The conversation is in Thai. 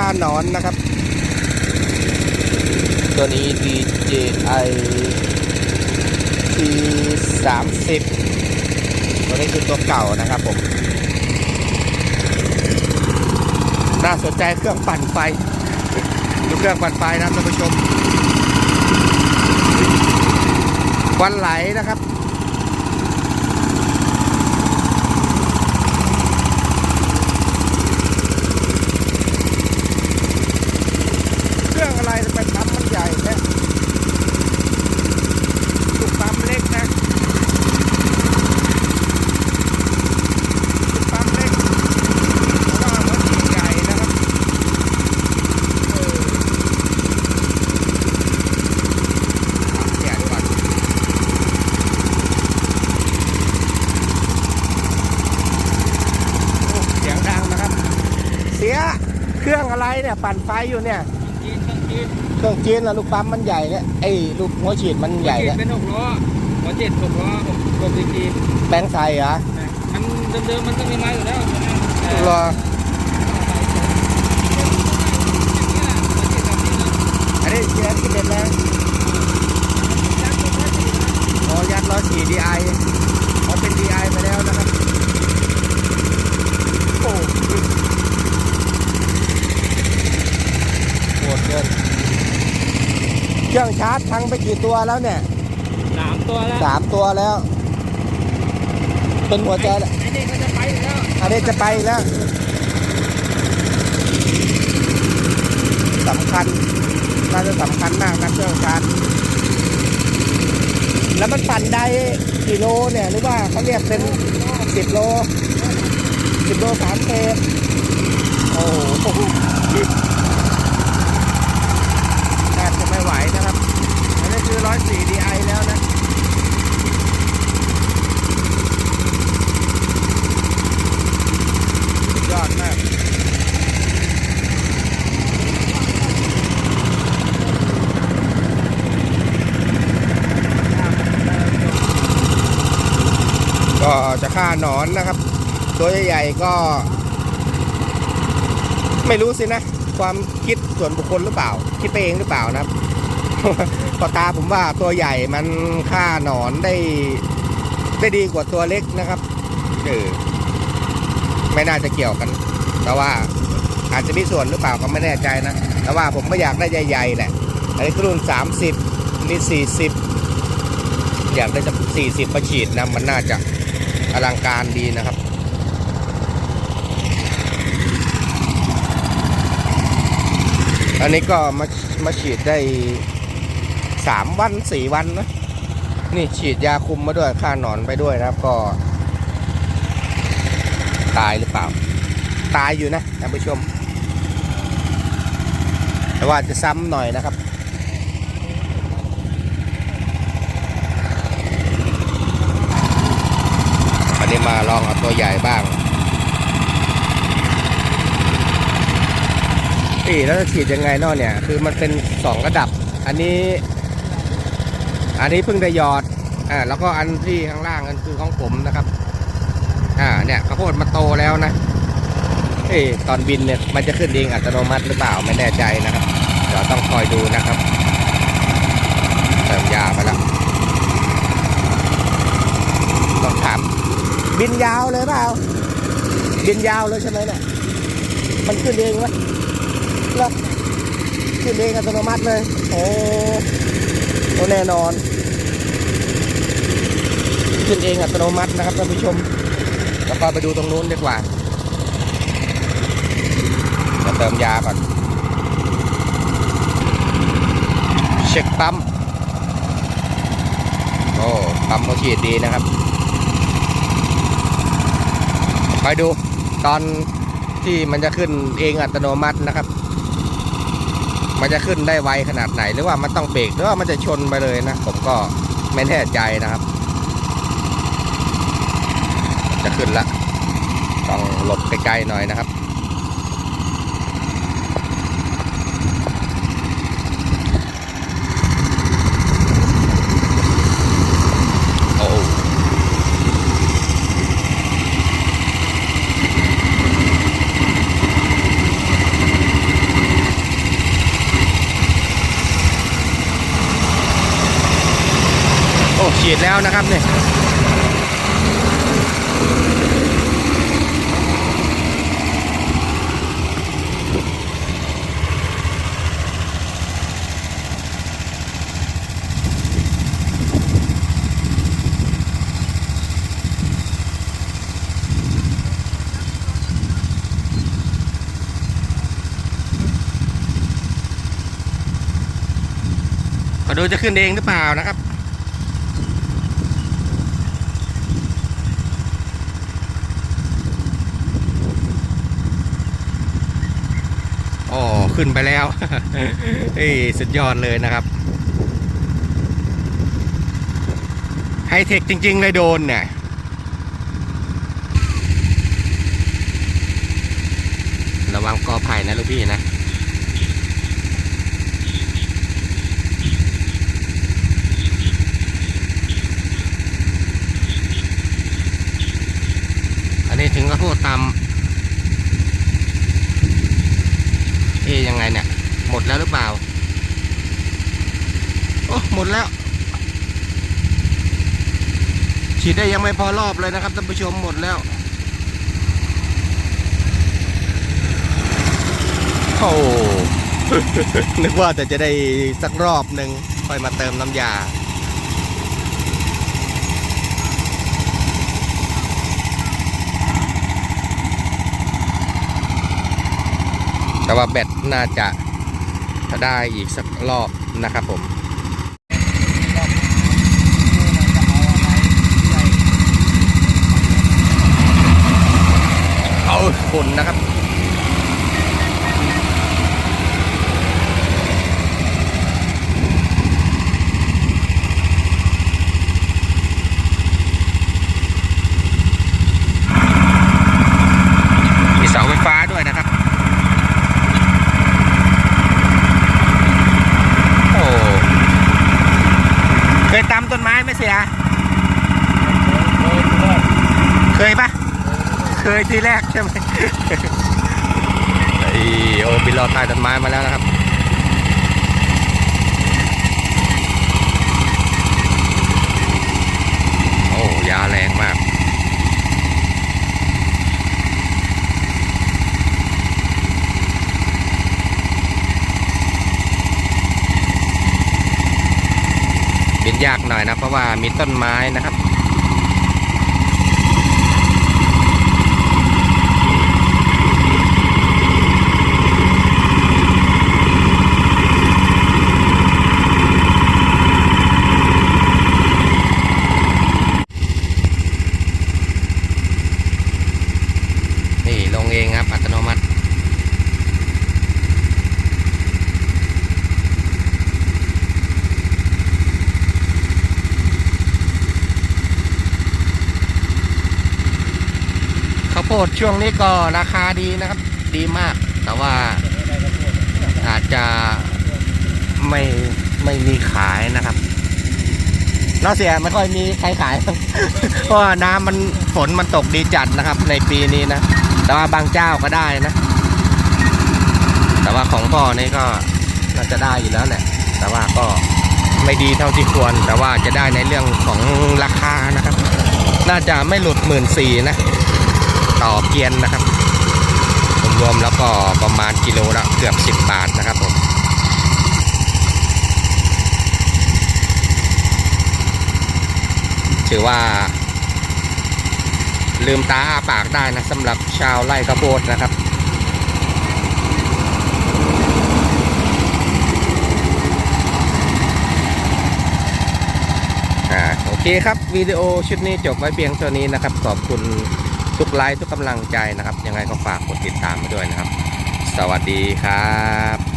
ค่าหนอนนะครับ ตัวนี้ DJI T 3 0 ตัวนี้คือตัวเก่านะครับผมน่าสนใจเครื่องปั่นไฟดูเครื่องปั่นไฟนะท่านผู้ชมวันไหลนะครับ เครื่องอะไรทำไมปั๊มมันใหญ่แท้ลูกปั๊มเล็กนะลูกปั๊มเล็กเพราะว่าหัวฉีดใหญ่นะครับเออแย่ดีกว่าโอ้เสียงดังนะครับ เสียเครื่องอะไร เนี่ยปั่นไฟอยู่เนี่ยจีนเครื่องจีนเครื่องจีนแล้วลูกปั๊มมันใหญ่เนี่ยไอ้ลูกหัวฉีดมันใหญ่จีนเนี่ยเป็นหกล้อหัวเจ็ดหกล้อหกหกจีนแปลงใส่เหรอมันเดิมๆมันก็มีไม้อยู่แล้วแต่รออันนี้เชียร์ที่เด็ดแล้วอ๋อยัดร้อยสี่ดีไอเขาเป็นดีไอไปแล้วนะครับโอ้โหด เกินเครื่องชาร์จพังไปกี่ตัวแล้วเนี่ย สามตัวแล้วสามตัวแล้ว เป็นหัวใจแล้วไอ้นี่ก็จะไปอยู่แล้วอันนี้จะไปแล้วสำคัญน่าจะสำคัญมากนะเครื่องชาร์จแล้วมันปั่นได้กี่โลเนี่ยหรือว่าเขาเรียกเป็นสิบโลสิบโลสามเฟสโอ้โหแทบจะ ไหวนะครับ อันนี้คือร้อยสี่ดีไอแล้วนะยอดมากก็จะฆ่าหนอนนะครับ ตัวใหญ่ๆก็ ไม่รู้สินะ ความคิดส่วนบุคคลหรือเปล่า คิดไปเองหรือเปล่านะครับพอตาผมว่าตัวใหญ่มันฆ่าหนอนได้ได้ดีกว่าตัวเล็กนะครับเออไม่น่าจะเกี่ยวกัน แต่ว่าอาจจะมีส่วนหรือเปล่าก็ไม่แน่ใจนะ แต่ว่าผมก็อยากได้ใหญ่ๆแหละ อันนี้รุ่น30นี่40 อยากได้สัก40ประฉีดนะ มันน่าจะอลังการดีนะครับ อันนี้ก็มามาฉีดได้3วัน4วันนะ นี่ฉีดยาคุมมาด้วยฆ่าหนอนไปด้วยนะครับก็ ตายหรือเปล่า ตายอยู่นะท่านผู้ชม แต่ว่าจะซ้ำหน่อยนะครับอันนี้มาลองเอาตัวใหญ่บ้างี่แล้วจะฉีดยังไงเนาะเนี่ย คือมันเป็นสองระดับ อันนี้ อันนี้เพิ่งได้หยอดอ่าแล้วก็อันที่ข้างล่างอันคือของผมนะครับ อ่าเนี่ยข้าวโพดมาโตแล้วนะเอ้ตอนบินเนี่ยมันจะขึ้นเองอัตโนมัติหรือเปล่าไม่แน่ใจนะครับเดี๋ยวต้องคอยดูนะครับเติมยาไปแล้วต้องถามบินยาวเลยเปล่าบินยาวเลยใช่ไหมเนี่ยมันขึ้นเองไหม เหรอขึ้นเองอัตโนมัติเลย โอ้โอ้แน่นอน ขึ้นเองอัตโนมัตินะครับท่านผู้ชม แล้วก็ไปดูตรงนู้นดีกว่า จะเติมยาก่อน เช็คปั๊ม โอ้ปั๊มโมฉีดดีนะครับคอยดูตอนที่มันจะขึ้นเองอัตโนมัตินะครับ มันจะขึ้นได้ไวขนาดไหน หรือว่ามันต้องเบรกหรือว่ามันจะชนไปเลยนะ ผมก็ไม่แน่ใจนะครับ จะขึ้นละต้องหลบไกลๆหน่อยนะครับ โอ้ ฉีดแล้วนะครับเนี่ยอดูจะขึ้นเองหรือเปล่านะครับ ขึ้นไปแล้วเฮ้ยสุดยอดเลยนะครับไฮเทคจริง ๆ เลยโดนเนี่ยระวังกอไผ่นะลูกพี่นะอันนี้ถึงก็พูดตาม เอ๊ยยังไงเนี่ย หม ดแล้วหรือเปล่า โอ้หมดแล้ว ฉีดได้ยังไม่พอรอบเลยนะครับท่านผู้ชมหมดแล้ว โอ้นึกว่าแต่จะได้สักรอบหนึ่งค่อยมาเติมน้ำยาแต่ว่าแบตน่าจะจะ ได้อีกสักรอบนะครับผม เอาคนนะครับ มีเสาไฟฟ้าด้วยนะครับ โอ้ เคยตำต้นไม้ไหมเสีย เคยปะเคยทีแรกใช่ไหมไอโอบินรอใต้ต้นไม้มาแล้วนะครับโอ้ยาแรงมากบินยากหน่อยนะเพราะว่ามีต้นไม้นะครับ นี่ลงเองครับ อัตโนมัติ ข้าวโพดช่วงนี้ก็ราคาดีนะครับ ดีมาก แต่ว่าอาจจะไม่ไม่มีขายนะครับนอกเสียไม่ค่อยมีใครขาย เพราะว่าน้ำมันฝนมันตกดีจัดนะครับ ในปีนี้นะ แต่ว่าบางเจ้าก็ได้นะ แต่ว่าของพ่อนี่ก็น่าจะได้อยู่แล้วแหละ แต่ว่าก็ไม่ดีเท่าที่ควร แต่ว่าจะได้ในเรื่องของราคานะครับ น่าจะไม่หลุดหมื่นสี่นะ ต่อเกียนนะครับรวมๆแล้วก็ประมาณกิโลละเกือบ 10 บาทนะครับผมถือว่า ลืมตาอ้าปากได้นะสำหรับชาวไร่ข้าวโพดนะครับอ่าโอเคครับ วิดีโอชุดนี้จบไว้เพียงเท่านี้นะครับ ขอบคุณ ทุกไลค์ทุกกำลังใจนะครับ ยังไงก็ฝากกดติดตามมาด้วยนะครับ สวัสดีครับ